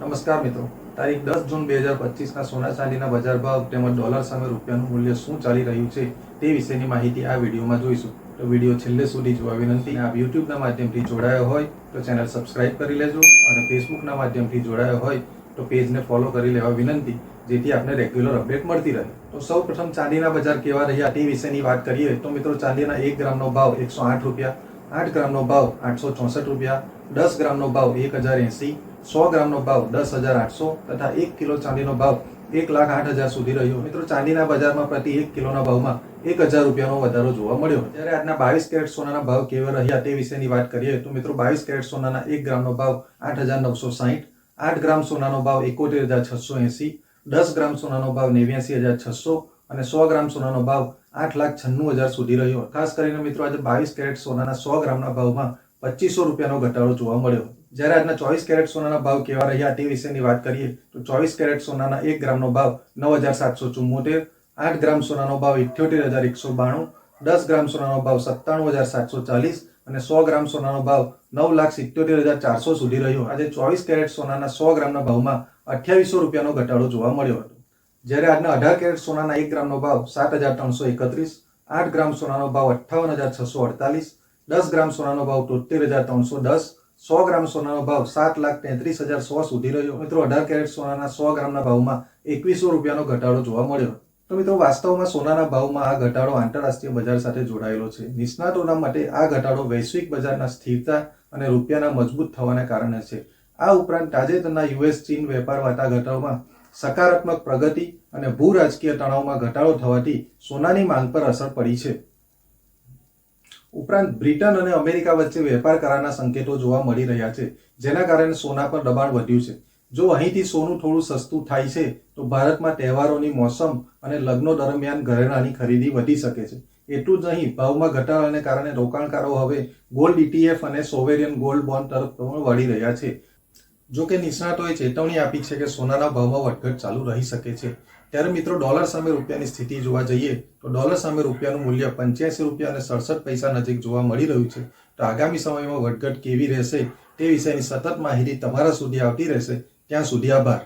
નમસ્કાર મિત્રો. તારીખ દસ જૂન બે હજાર પચીસના સોના ચાંદીના બજાર ભાવ તેમજ ડોલર સામે રૂપિયાનું મૂલ્ય શું ચાલી રહ્યું છે તે વિશેની માહિતી આ વિડીયોમાં જોઈશું. તો વીડિયો છેલ્લે સુધી જોવા વિનંતી, આપ યુટ્યુબના માધ્યમથી જોડાયો હોય તો ચેનલ સબસ્ક્રાઇબ કરી લેજો અને ફેસબુકના માધ્યમથી જોડાયો હોય તો પેજને ફોલો કરી લેવા વિનંતી, જેથી આપને રેગ્યુલર અપડેટ મળતી રહે. તો સૌ પ્રથમ ચાંદીના બજાર કેવા રહ્યા તે વિશેની વાત કરીએ તો મિત્રો ચાંદીના એક ગ્રામનો ભાવ એકસો આઠ રૂપિયા, આઠ ગ્રામનો ભાવ આઠસો ચોસઠ રૂપિયા દસ ગ્રામનો ભાવ એક હજાર એંસી, સો ગ્રામનો ભાવ દસ હજાર આઠસો તથા એક કિલો ચાંદીનો ભાવ એક લાખ આઠ હજાર સુધી રહ્યો. મિત્રો, ચાંદીના બજારમાં પ્રતિ એક કિલોના ભાવમાં એક હજાર રૂપિયાનો વધારો જોવા મળ્યો. જ્યારે આજના બાવીસ કેરેટ સોનાના ભાવ કેવા રહ્યા તે વિશેની વાત કરીએ તો મિત્રો, બાવીસ કેરેટ સોનાના એક ગ્રામનો ભાવ આઠ હજાર નવસો સાહીઠ, આઠ ગ્રામ સોનાનો ભાવ એકોતેર હજાર છસો એંસી, દસ ગ્રામ સોનાનો ભાવ નેવ્યાસી હજાર છસો અને સો ગ્રામ સોનાનો ભાવ આઠ લાખ છન્નું હજાર સુધી રહ્યો. ખાસ કરીને મિત્રો, આજે બાવીસ કેરેટ સોનાના સો ગ્રામના ભાવમાં પચીસો રૂપિયાનો ઘટાડો જોવા મળ્યો. જ્યારે આજના ચોવીસ કેરેટ સોનાના ભાવ કેવા રહ્યા તે વિશેની વાત કરીએ, તો ચોવીસ કેરેટ સોનાના એક ગ્રામનો ભાવ નવ હજાર સાતસો ચુમ્મોતેર, આઠ ગ્રામ સોનાનો ભાવ ઇઠ્યોતેર હજાર એકસો બાણું, દસ ગ્રામ સોનાનો ભાવ સત્તાણું હજાર સાતસો ચાલીસ અને સો ગ્રામ સોનાનો ભાવ નવ લાખ સિત્યોતેર હજાર ચારસો સુધી રહ્યો. આજે ચોવીસ કેરેટ સોનાના સો ગ્રામના ભાવમાં અઠ્યાવીસો રૂપિયાનો ઘટાડો જોવા મળ્યો હતો. જ્યારે આજના અઢાર કેરેટ સોનાના એક ગ્રામનો ભાવ સાત હજાર ત્રણસો એકત્રીસ, આઠ ગ્રામ સોનાનો ભાવ અઠ્ઠાવન હજાર છસો અડતાલીસ દસ ગ્રામ સોનાનો ભાવ તોતેર હજાર ત્રણસો દસ, સો ગ્રામ સોનાનો ભાવ સાત લાખ તેત્રીસ હજાર સો સુધી રહ્યો. મિત્રો, અઢાર કેરેટ સોનાના સો ગ્રામના ભાવમાં એકવીસો રૂપિયાનો ઘટાડો જોવા મળ્યો. તો મિત્રો, વાસ્તવમાં સોનાના ભાવમાં આ ઘટાડો આંતરરાષ્ટ્રીય બજાર સાથે જોડાયેલો છે. નિષ્ણાતોના માટે આ ઘટાડો વૈશ્વિક બજારના સ્થિરતા અને રૂપિયાના મજબૂત થવાના કારણે છે. આ ઉપરાંત તાજેતરના યુએસ ચીન વેપાર વાટાઘાટોમાં સકારાત્મક પ્રગતિ અને ભૂ રાજકીય તણાવમાં ઘટાડો થવાથી સોનાની માંગ પર અસર પડી છે. ઉપરાંત બ્રિટન અને અમેરિકા વચ્ચે વેપાર કરારના સંકેતો જોવા મળી રહ્યા છે, જેના કારણે સોના પર દબાણ વધ્યું છે. જો અહીંથી સોનું થોડું સસ્તું થાય છે, તો ભારતમાં તહેવારોની મોસમ અને લગ્નો દરમિયાન ઘરેણાની ખરીદી વધી શકે છે. એટલું જ નહીં, ભાવમાં ઘટાડાને કારણે રોકાણકારો હવે ગોલ્ડ ઇટીએફ અને સોવેરિયન ગોલ્ડ બોન્ડ તરફ પણ વળી રહ્યા છે. જો કે નિષ્ણાતોએ ચેતવણી આપી છે કે સોનાના ભાવમાં વધઘટ ચાલુ રહી શકે છે. ત્યારે મિત્રો ડોલર સામે રૂપિયાની સ્થિતિ જોવા જઈએ, તો ડોલર સામે રૂપિયાનું મૂલ્ય પંચ્યાસી રૂપિયા અને સડસઠ પૈસા નજીક જોવા મળી રહ્યું છે. તો આગામી સમયમાં વધઘટ કેવી રહેશે તે વિષયની સતત માહિતી તમારા સુધી આવતી રહેશે. ત્યાં સુધી આભાર.